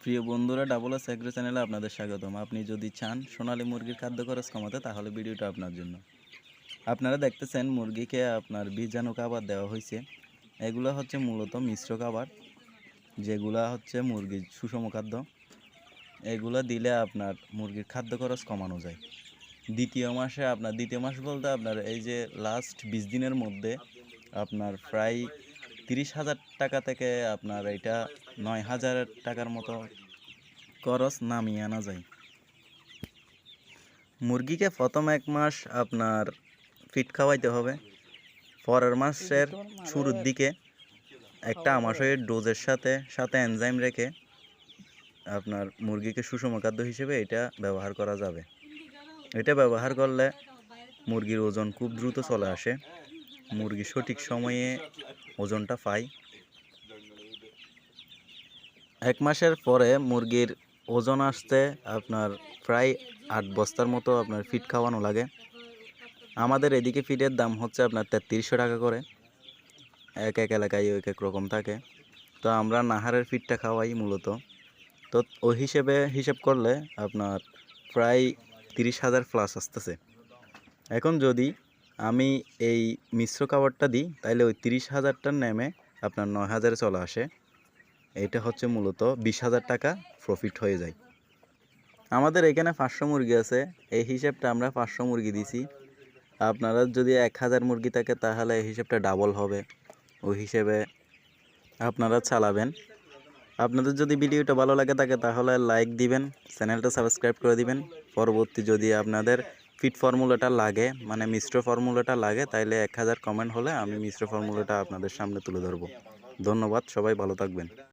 প্রিয় বন্ধুরা, double S agro চ্যানেলে আপনাদের স্বাগতম। আপনি যদি চান সোনালী মুরগির খাদ্য খরচ কমাতে, তাহলে ভিডিওটা আপনার জন্য। আপনারা দেখতেছেন মুরগিকে আপনার বীজাণু খাবার দেওয়া হয়েছে। এগুলো হচ্ছে মূলত মিশ্র খাবার, যেগুলা হচ্ছে মুরগির সুষম খাদ্য। এগুলো দিলে আপনার মুরগির খাদ্য খরচ কমানো যায়। দ্বিতীয় মাসে আপনার, দ্বিতীয় মাস বলতে আপনার এই যে লাস্ট বিশ দিনের মধ্যে আপনার প্রায় তিরিশ হাজার টাকা থেকে আপনার এটা নয় হাজার টাকার মতো খরচ নামিয়ে আনা যায়। মুরগিকে প্রথম এক মাস আপনার ফিট খাওয়াইতে হবে। পরের মাসের শুরুর দিকে একটা আমাশয়ের ডোজের সাথে সাথে এনজাইম রেখে আপনার মুরগিকে সুষম খাদ্য হিসেবে এটা ব্যবহার করা যাবে। এটা ব্যবহার করলে মুরগির ওজন খুব দ্রুত চলে আসে। মুরগি সঠিক সময়ে ওজনটা পাই এক মাসের পরে মুরগির ওজন আসতে আপনার প্রায় আট বস্তার মতো আপনার ফিট খাওয়ানো লাগে। আমাদের এদিকে ফিটের দাম হচ্ছে আপনার তেত্রিশশো টাকা করে। এক এক এলাকায় এক এক রকম থাকে। তো আমরা নাহারের ফিটটা খাওয়াই মূলত। তো ওই হিসেবে হিসেব করলে আপনার প্রায় তিরিশ হাজার প্লাস আসতেছে। এখন যদি আমি এই মিশ্র খাবারটা দিই তাহলে ওই তিরিশ হাজারটার নেমে আপনার নয় হাজারে চলে আসে। এটা হচ্ছে মূলত বিশ হাজার টাকা প্রফিট হয়ে যায়। আমাদের এখানে পাঁচশো মুরগি আছে, এই হিসেবটা আমরা পাঁচশো মুরগি দিছি। আপনারা যদি এক হাজার মুরগি থাকে, তাহলে এই হিসেবটা ডাবল হবে। ওই হিসেবে আপনারা চালাবেন। আপনাদের যদি ভিডিওটা ভালো লাগে থাকে, তাহলে লাইক দিবেন, চ্যানেলটা সাবস্ক্রাইব করে দিবেন। পরবর্তী যদি আপনাদের ফিট ফর্মুলাটা লাগে মানে মিশ্র ফর্মুলাটা লাগে, তাইলে এক হাজার কমেন্ট হলে আমি মিশ্র ফর্মুলাটা আপনাদের সামনে তুলে ধরবো। ধন্যবাদ, সবাই ভালো থাকবেন।